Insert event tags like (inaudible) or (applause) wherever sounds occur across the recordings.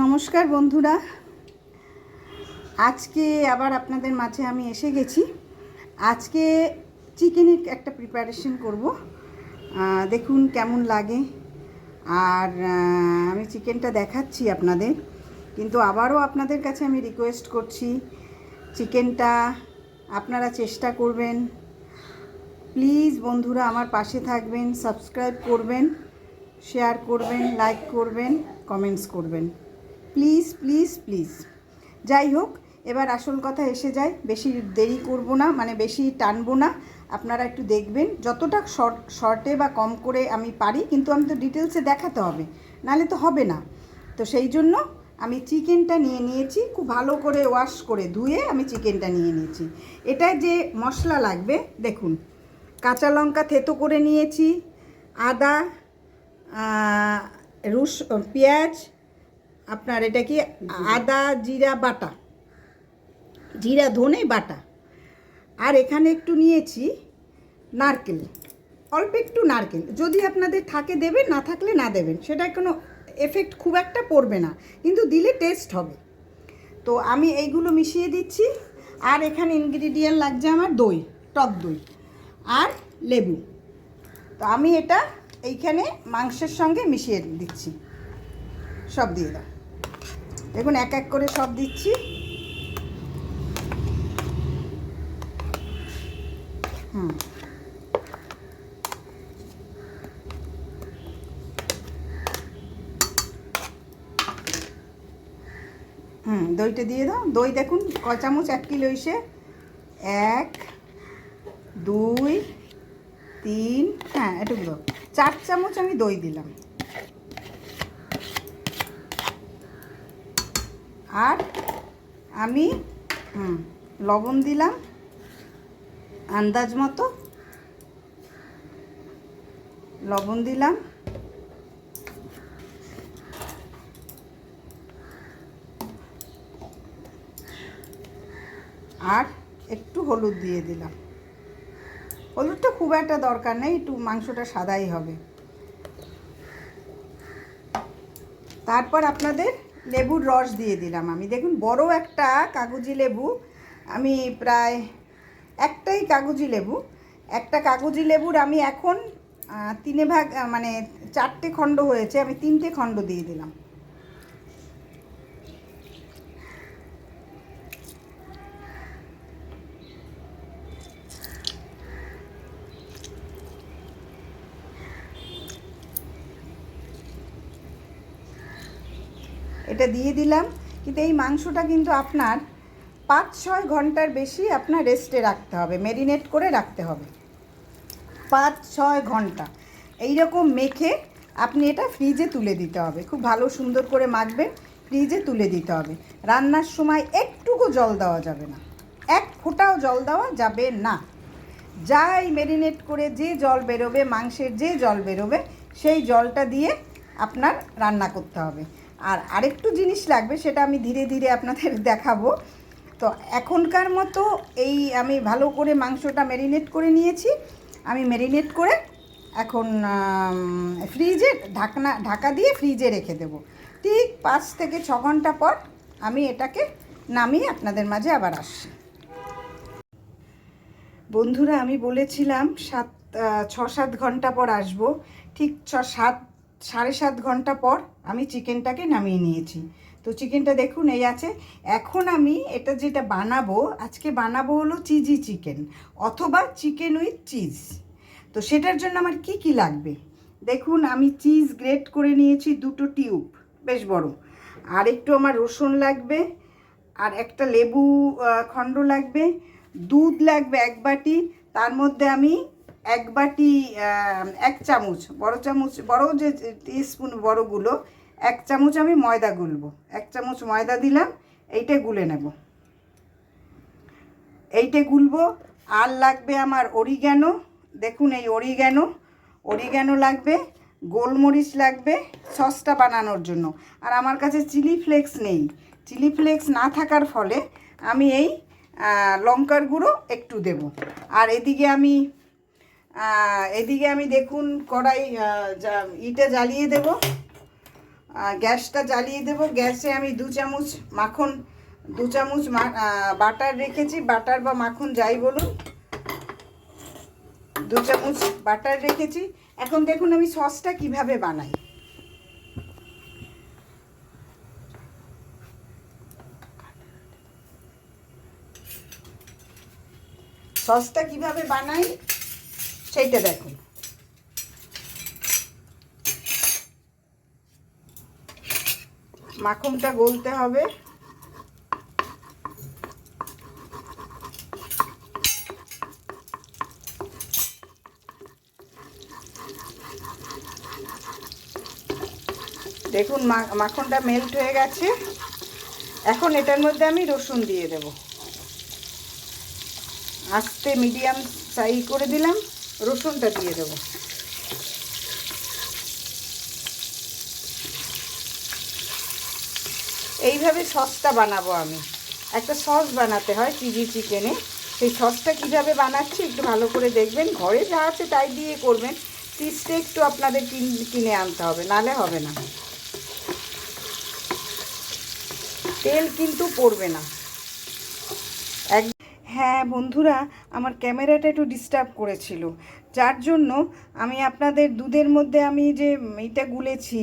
নমস্কার বন্ধুরা। আজকে আবার আপনাদের মাঝে আমি এসে গেছি। আজকে চিকেনের একটা প্রিপারেশন করব। দেখুন কেমন লাগে। আর আমি চিকেনটা দেখাচ্ছি আপনাদের। কিন্তু আবারও আপনাদের কাছে আমি রিকোয়েস্ট করছি চিকেনটা আপনারা চেষ্টা করবেন। প্লিজ বন্ধুরা আমার পাশে থাকবেন সাবস্ক্রাইব করবেন শেয়ার করবেন লাইক করবেন কমেন্টস করবেন। Please please please. যাই হোক, এবার আসল কথা এসে যায়। বেশি দেরি করব না মানে বেশি টানবো না। আপনারা একটু দেখবেন। যতটা শর্ট, শর্টে বা কম করে আমি পারি, কিন্তু আমি তো ডিটেলসে দেখাতে হবে। নাহলে তো হবে না। তো সেই জন্য আমি চিকেনটা নিয়ে নিয়েছি। খুব ভালো করে ওয়াশ করে ধুয়ে আমি চিকেনটা নিয়ে নিয়েছি। এটা যে মশলা লাগবে, দেখুন। কাঁচা লঙ্কা থেতো করে নিয়েছি, আদা রুস, পেঁয়াজ আপনার এটা কি আদা জিরা বাটা? জিরা ধনে বাটা। আর এখানে একটু নিয়েছি নারকেল। অল্প একটু নারকেল। যদি আপনাদের থাকে দেবেন না থাকলে না দেবেন। সেটা কোনো এফেক্ট খুব একটা পড়বে না। কিন্তু দিলে টেস্ট হবে। তো আমি এইগুলো মিশিয়ে দিচ্ছি। আর এখানে ইনগ্রিডিয়েন্ট লাগছে আমার দই টক দই আর লেবু। তো আমি এটা এইখানে মাংসের সঙ্গে মিশিয়ে দিচ্ছি। সব দিয়ে দাও। দেখুন, এক এক করে সব দিচ্ছি। হুম। হুম, দইটা দিয়ে দাও। দই দেখুন ক চামচ? এক কিলো এসে। এক, দুই, তিন হ্যাঁ এটুকু দাও। চার চামচ আমি দই দিলাম। আর আমি, হুম, লবণ দিলাম, আন্দাজ মতো। লবণ দিলাম। আর একটু হলুদ দিয়ে দিলাম। হলুদটা খুব একটা দরকার নেই, একটু মাংসটা সাদাই হবে। তারপর আপনাদের লেবুর রস দিয়ে দিলাম আমি। দেখুন, বড় একটা কাগজি লেবু, আমি প্রায় একটাই কাগজি লেবু। একটা কাগজি লেবুর আমি এখন তিনে ভাগ মানে চারটে খণ্ড হয়েছে, আমি তিনটে খণ্ড দিয়ে দিলাম। এটা দিয়ে দিলাম। কিন্তু এই মাংসটা কিন্তু আপনার পাঁচ ছয় ঘণ্টার বেশি আপনার রেস্টে রাখতে হবে ম্যারিনেট করে রাখতে হবে। পাঁচ ছয় ঘণ্টা। এই রকম মেখে আপনি এটা ফ্রিজে তুলে দিতে হবে। খুব ভালো সুন্দর করে মাখবেন ফ্রিজে তুলে দিতে হবে। রান্নার সময় একটুকু জল দেওয়া যাবে না। এক ফোঁটাও জল দেওয়া যাবে না। যাই ম্যারিনেট করে যে জল বেরোবে, মাংসের যে জল বেরোবে, সেই জলটা দিয়ে আপনার রান্না করতে হবে। আর আরেকটু জিনিস লাগবে, সেটা আমি ধীরে ধীরে আপনাদের (laughs) দেখাবো। তো এখনকার মতো এই আমি ভালো করে মাংসটা ম্যারিনেট করে নিয়েছি। আমি ম্যারিনেট করে এখন ফ্রিজে ঢাকনা, ঢাকা দিয়ে ফ্রিজে রেখে দেবো। ঠিক পাঁচ থেকে ছ ঘণ্টা পর আমি এটাকে নামিয়ে আপনাদের মাঝে আবার আসছি। বন্ধুরা, আমি বলেছিলাম সাত ছ সাত ঘণ্টা পর আসব। ঠিক ছ সাত সাড়ে সাত ঘণ্টা পর আমি চিকেনটাকে নামিয়ে নিয়েছি। তো চিকেনটা দেখুন, এই আছে। এখন আমি এটা যেটা বানাবো, আজকে বানাবো হলো চিজি চিকেন অথবা চিকেন উইথ চিজ। তো সেটার জন্য আমার কি কি লাগবে? দেখুন, আমি চিজ গ্রেট করে নিয়েছি দুটো টিউব, বেশ বড়। আর একটু আমার রসুন লাগবে, আর একটা লেবু খণ্ড লাগবে, দুধ লাগবে এক বাটি, তার মধ্যে আমি এক বাটি এক চামচ, বড় চামচ, বড় যে টিস্পুন বড়গুলো, এক চামচ আমি ময়দা গুলবো। এক চামচ ময়দা দিলাম, এইটা গুলে নেব। এইটা গুলবো, আর লাগবে আমার অরিগ্যানো। দেখুন এই অরিগ্যানো অরিগ্যানো লাগবে, গোলমরিচ লাগবে, সসটা বানানোর জন্য। আর আমার কাছে চিলি ফ্লেক্স নেই। চিলি ফ্লেক্স না থাকার ফলে আমি এই লঙ্কার গুঁড়ো একটু দেব। আর এদিকে আমি এদিকে আমি দেখুন কড়াই ইটা জ্বালিয়ে দেব। গ্যাসটা জ্বালিয়ে দেব। গ্যাসে আমি দু চামচ মাখন, দু চামচ বাটার রেখেছি। বাটার বা মাখন যাই বলুন। দু চামচ বাটার রেখেছি। এখন দেখুন আমি সসটা কীভাবে বানাই। সসটা কীভাবে বানাই? সেইটা দেখুন মাখনটা গলতে হবে। দেখুন মাখনটা মেল্ট হয়ে গেছে। এখন এটার মধ্যে আমি রসুন দিয়ে দেব। আস্তে মিডিয়াম সাই করে দিলাম। রসুনটা দিয়ে দেবো। এইভাবে সসটা বানাবো আমি। একটা সস বানাতে হয় চিলি চিকেনে। সেই সসটা কীভাবে বানাচ্ছি একটু ভালো করে দেখবেন। ঘরে যা আছে তাই দিয়ে করবেন। চিজটা একটু আপনাদের কিনে আনতে হবে, নালে হবে না। তেল কিন্তু পড়বে না। এক হ্যাঁ বন্ধুরা, আমার ক্যামেরাটা একটু ডিস্টার্ব করেছিল। যার জন্য আমি আপনাদের দুধের মধ্যে আমি যে এটা গুলেছি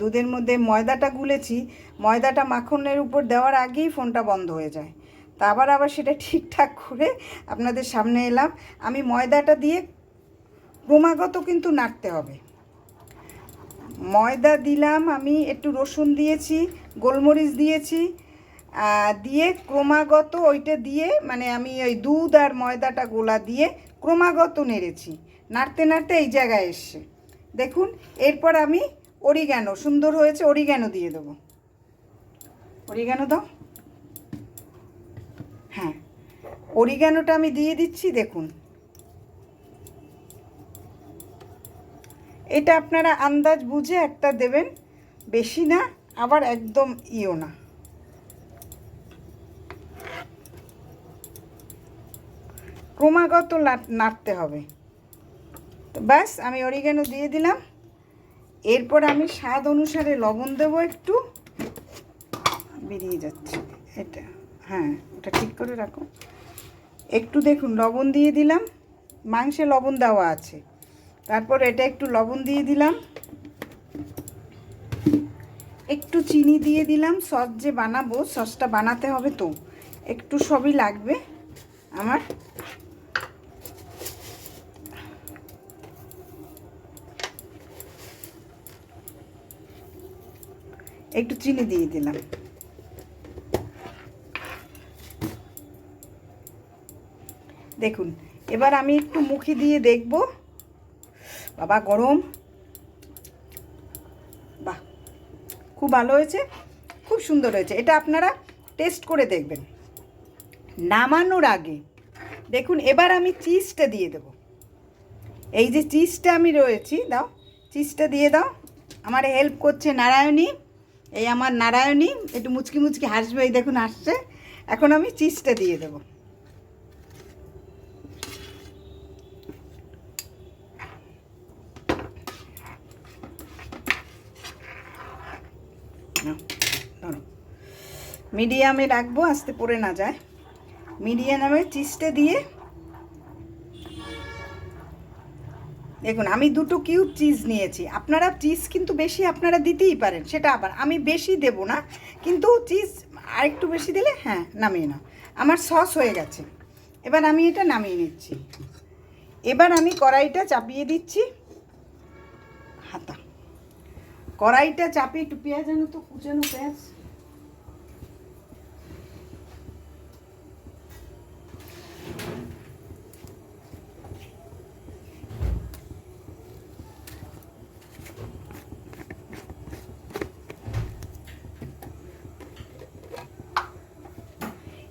দুধের মধ্যে ময়দাটা গুলেছি, ময়দাটা মাখনের উপর দেওয়ার আগেই ফোনটা বন্ধ হয়ে যায়। তা আবার আবার সেটা ঠিকঠাক করে আপনাদের সামনে এলাম। আমি ময়দাটা দিয়ে ক্রমাগত কিন্তু নাড়তে হবে। ময়দা দিলাম আমি, একটু রসুন দিয়েছি, গোলমরিচ দিয়েছি দিয়ে ক্রমাগত ওইটা দিয়ে মানে আমি ওই দুধ আর ময়দাটা গোলা দিয়ে ক্রমাগত নেড়েছি। নাড়তে নাড়তে এই জায়গায় এসছে। দেখুন, এরপর আমি অরিগ্যানো, সুন্দর হয়েছে, অরিগ্যানো দিয়ে দেবো। অরিগ্যানো দাও। হ্যাঁ অরিগ্যানোটা আমি দিয়ে দিচ্ছি, দেখুন। এটা আপনারা আন্দাজ বুঝে একটা দেবেন, বেশি না, আবার একদম ইও না। ক্রমাগত নাড়তে হবে। তো ব্যাস, আমি অরিগানো দিয়ে দিলাম। এরপর আমি স্বাদ অনুসারে লবণ দেবো একটু। বেরিয়ে যাচ্ছে। এটা হ্যাঁ ওটা ঠিক করে রাখো। একটু দেখুন, লবণ দিয়ে দিলাম। মাংসে লবণ দেওয়া আছে। তারপর এটা একটু লবণ দিয়ে দিলাম। একটু চিনি দিয়ে দিলাম। সস যে বানাবো, সসটা বানাতে হবে তো। একটু সবই লাগবে আমার। একটু চিনি দিয়ে দিলাম। দেখুন, এবার আমি একটু মুখি দিয়ে দেখব। বাবা, গরম। বাহ, খুব ভালো হয়েছে। খুব সুন্দর হয়েছে। এটা আপনারা টেস্ট করে দেখবেন। নামানোর আগে, দেখুন, এবার আমি চিজটা দিয়ে দেব। এই যে চিজটা আমি রয়েছি, দাও চিজটা দিয়ে দাও। আমার হেল্প করছে নারায়ণী। এই আমার নারায়ণী, একটু মুচকি মুচকি হাসবে, এই দেখুন হাসছে। এখন আমি চিজটা দিয়ে দেবো। মিডিয়ামে রাখব, আস্তে পড়ে না যায়। মিডিয়ামে চিজটা দিয়ে দেখুন, আমি দুটো কিউব চিজ নিয়েছি। আপনারা চিজ কিন্তু বেশি আপনারা দিতেই পারেন, সেটা আবার। আমি বেশি দেব না, কিন্তু চিজ আরেকটু বেশি দিলে হ্যাঁ নামিয়ে নাও। আমার সস হয়ে গেছে। এবার আমি এটা নামিয়ে নিচ্ছি। এবার আমি কড়াইটা চাপিয়ে দিচ্ছি। হাতা। কড়াইটা চাপিয়ে একটু পেঁয়াজ আনো তো, কুচানো পেঁয়াজ।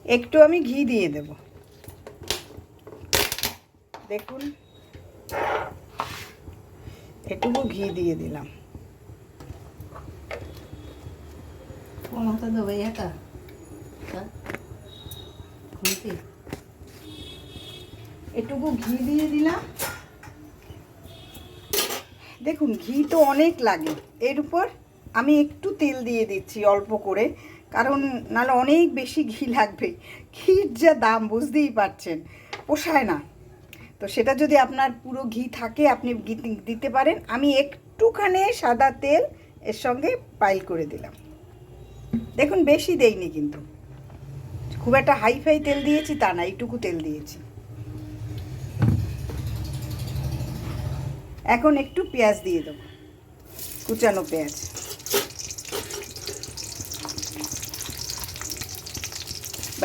একটু আমি ঘি দিয়ে দেব। দেখুন এটুকু ঘি দিয়ে দিলাম। এটুকু ঘি দিয়ে দিলাম। দেখুন ঘি তো অনেক লাগে। এর উপর আমি একটু তেল দিয়ে দিচ্ছি অল্প করে। কারণ নাহলে অনেক বেশি ঘি লাগবে। ঘির যা দাম, বুঝতেই পারছেন। পোষায় না। তো সেটা যদি আপনার পুরো ঘি থাকে, আপনি দিতে পারেন। আমি একটুখানি সাদা তেল এর সঙ্গে পাইল করে দিলাম। দেখুন, বেশি দেইনি কিন্তু। খুব একটা হাই ফাই তেল দিয়েছি, তা না, এইটুকু তেল দিয়েছি। এখন একটু পেঁয়াজ দিয়ে দেবো। কুচানো পেঁয়াজ।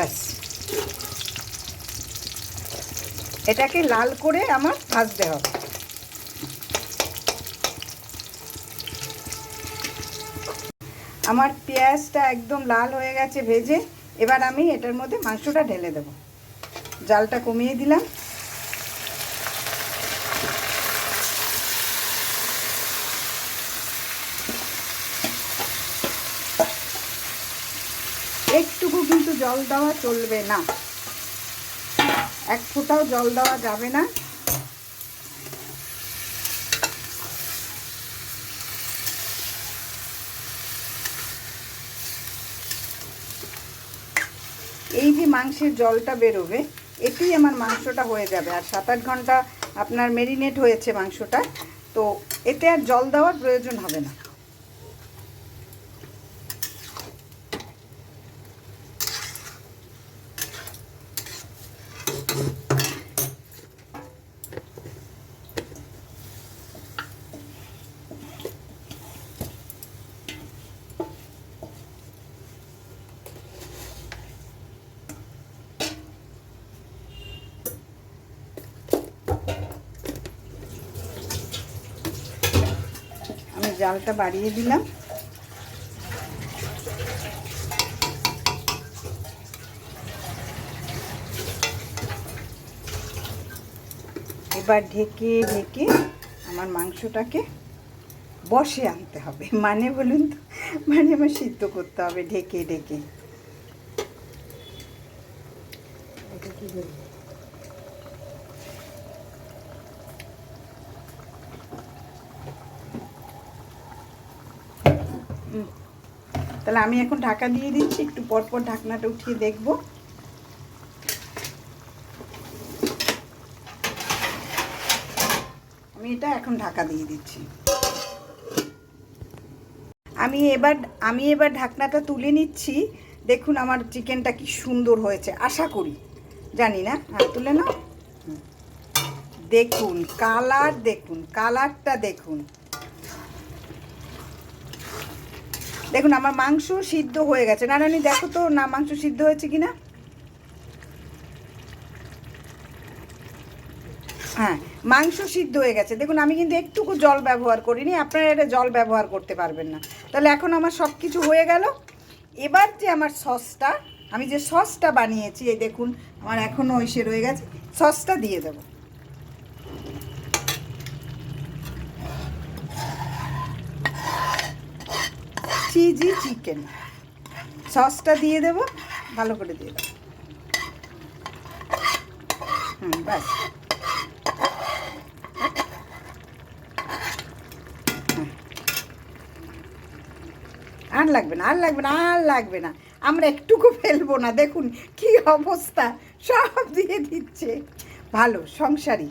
ব্যাস। এটাকে লাল করে আমার ভাজতে হবে। আমার পেঁয়াজটা একদম লাল হয়ে গেছে ভেজে, এবার আমি এটার মধ্যে মাংসটা ঢেলে দেব। জালটা কমিয়ে দিলাম একটুকু কিন্তু জল দেওয়া চলবে না। এক ফোঁটাও জল দেওয়া যাবে না। এই যে মাংসের জলটা বেরোবে, এতেই আমার মাংসটা হয়ে যাবে। আর সাত আট ঘণ্টা আপনার মেরিনেট হয়েছে মাংসটা, তো এতে আর জল দেওয়ার প্রয়োজন হবে না আমি জালটা বাড়িয়ে দিলাম। এবার ঢেকে ঢেকে আমার মাংসটাকে বসে আনতে হবে। মানে বলুন তো মানে আমার সিদ্ধ করতে হবে ঢেকে ঢেকে এটা কি দেবো তাহলে আমি এখন ঢাকা দিয়ে দিচ্ছি, একটু পর পর ঢাকনাটা উঠিয়ে দেখব। আমি এটা এখন ঢাকা দিয়ে দিচ্ছি। আমি এবার আমি এবার ঢাকনাটা তুলে নিচ্ছি। দেখুন আমার চিকেনটা কি সুন্দর হয়েছে, আশা করি। জানি না হ্যাঁ তুলে না দেখুন, কালার দেখুন, কালারটা দেখুন। দেখুন, আমার মাংস সিদ্ধ হয়ে গেছে। নারায়ণী দেখো তো, না, মাংস সিদ্ধ হয়েছে কিনা? হ্যাঁ মাংস সিদ্ধ হয়ে গেছে। দেখুন, আমি কিন্তু একটুকু জল ব্যবহার করিনি, আপনারা এটা জল ব্যবহার করতে পারবেন না। তাহলে এখন আমার সব কিছু হয়ে গেল। এবার যে আমার সসটা, আমি যে সসটা বানিয়েছি, এই দেখুন, আমার এখনও এসে রয়ে গেছে, সসটা দিয়ে দেবো। চিজি চিকেন সসটা দিয়ে দেব, ভালো করে দিয়ে দেবো। হুম, ব্যাস। আর লাগবে না, আর লাগবে না, আর লাগবে না। আমরা একটুকু ফেলব না, দেখুন কি অবস্থা, সব দিয়ে দিচ্ছে। ভালো, সংসারী,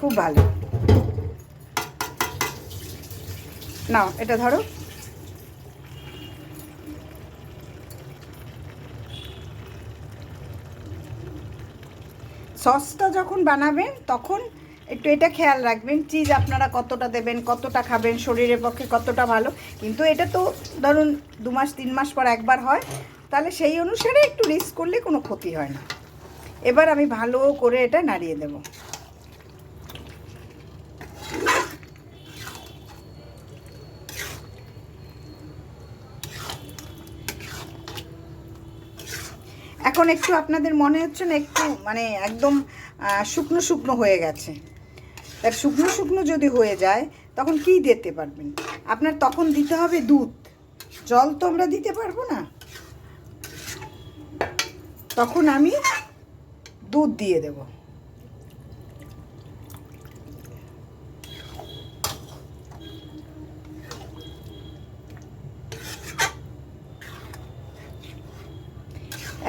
খুব ভালো। নাও, এটা ধরো। সসটা যখন বানাবেন, তখন একটু এটা খেয়াল রাখবেন, চিজ আপনারা কতটা দেবেন, কতটা খাবেন, শরীরের পক্ষে কতটা ভালো। কিন্তু এটা তো ধরুন দু মাস, তিন মাস পর একবার হয়, তাহলে সেই অনুসারে একটু রিস্ক করলে কোনো ক্ষতি হয় না। এবার আমি ভালো করে এটা নাড়িয়ে দেব। এখন একটু আপনাদের মনে হচ্ছে না একটু মানে একদম শুকনো শুকনো হয়ে গেছে। তার শুকনো শুকনো যদি হয়ে যায়, তখন কি দিতে পারবেন? আপনার তখন দিতে হবে দুধ। জল তো আমরা দিতে পারব না। তখন আমি দুধ দিয়ে দেব।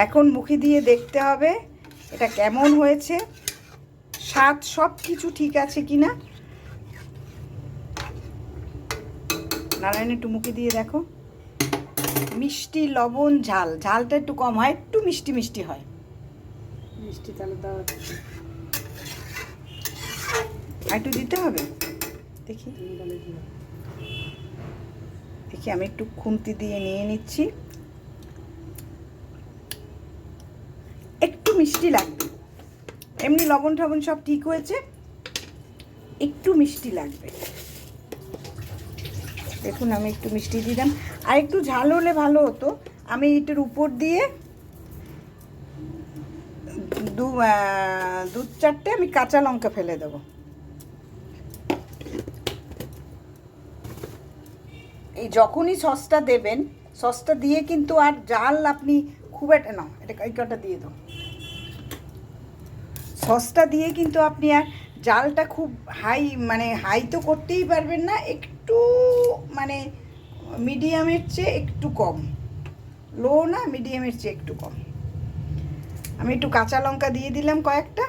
এখন মুখে দিয়ে দেখতে হবে এটা কেমন হয়েছে। স্বাদ সব কিছু ঠিক আছে কি না নারায়ণ একটু মুখে দিয়ে দেখো। মিষ্টি লবণ ঝাল। ঝালটা একটু কম হয় একটু মিষ্টি মিষ্টি হয়। মিষ্টি তাহলে দাও। আর একটু দিতে হবে? দেখি। দেখি আমি একটু খুন্তি দিয়ে নিয়ে নিচ্ছি একটু মিষ্টি লাগবে। এমনি লবণ টবণ সব ঠিক হয়েছে। একটু মিষ্টি লাগবে। দেখুন আমি একটু মিষ্টি দিলাম। আর একটু ঝাল হলে ভালো হতো। আমি এটার উপর দিয়ে দু আহ, দু চারটে আমি কাঁচা লঙ্কা ফেলে দেবো। এই যখনই সসটা দেবেন সসটা দিয়ে কিন্তু আর জাল আপনি খুব একটা না এটা এই কটা দিয়ে দাও। সসটা দিয়ে কিন্তু আপনি আর জালটা খুব হাই মানে হাই তো করতেই পারবেন না, একটু মানে মিডিয়ামের চেয়ে একটু কম। লো না, মিডিয়ামের চেয়ে একটু কম। আমি একটু কাঁচা লঙ্কা দিয়ে দিলাম কয়েকটা।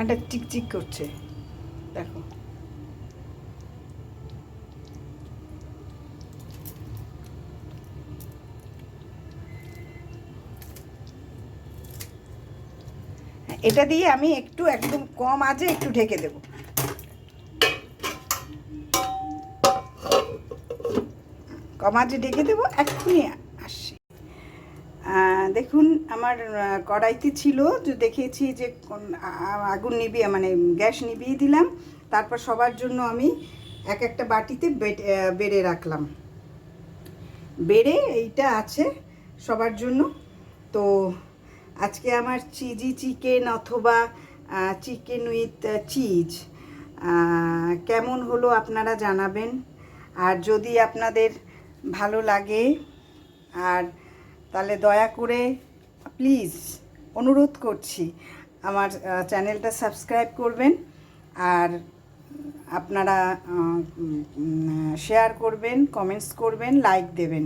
একটা চিকচিক করছে। দেখো। এটা দিয়ে আমি একটু একদম কম আঁচে একটু ঢেকে দেব। কম আঁচে ঢেকে দেবো, এক্ষুনি আসছি। দেখুন, আমার কড়াইতে ছিল, যে দেখেছি যে আগুন নিবিয়ে মানে গ্যাস নিভিয়ে দিলাম। তারপর সবার জন্য আমি এক একটা বাটিতে বেটে- বেড়ে রাখলাম। বেড়ে এইটা আছে সবার জন্য। তো আজকে আমার চিজি চিকেন অথবা চিকেন উইথ চিজ। কেমন হলো আপনারা জানাবেন। আর যদি আপনাদের ভালো লাগে, আর তাহলে দয়া করে প্লিজ অনুরোধ করছি, আমার চ্যানেলটা সাবস্ক্রাইব করবেন। আর আপনারা শেয়ার করবেন, কমেন্টস করবেন, লাইক দেবেন।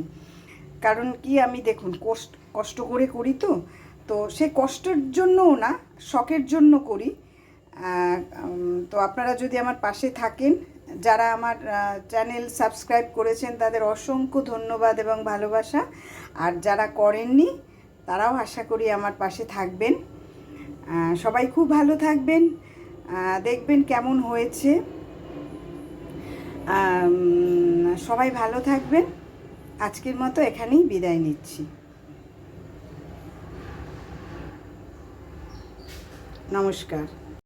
কারণ কি আমি দেখুন, কষ্ট কষ্ট করে করি তো তো সে কষ্টের জন্যও না, শখের জন্য করি। তো আপনারা যদি আমার পাশে থাকেন, যারা আমার চ্যানেল সাবস্ক্রাইব করেছেন, তাদের অসংখ্য ধন্যবাদ এবং ভালোবাসা। আর যারা করেননি, তারাও আশা করি আমার পাশে থাকবেন। সবাই খুব ভালো থাকবেন। দেখবেন কেমন হয়েছে। সবাই ভালো থাকবেন। আজকের মতো এখানেই বিদায় নিচ্ছি। নমস্কার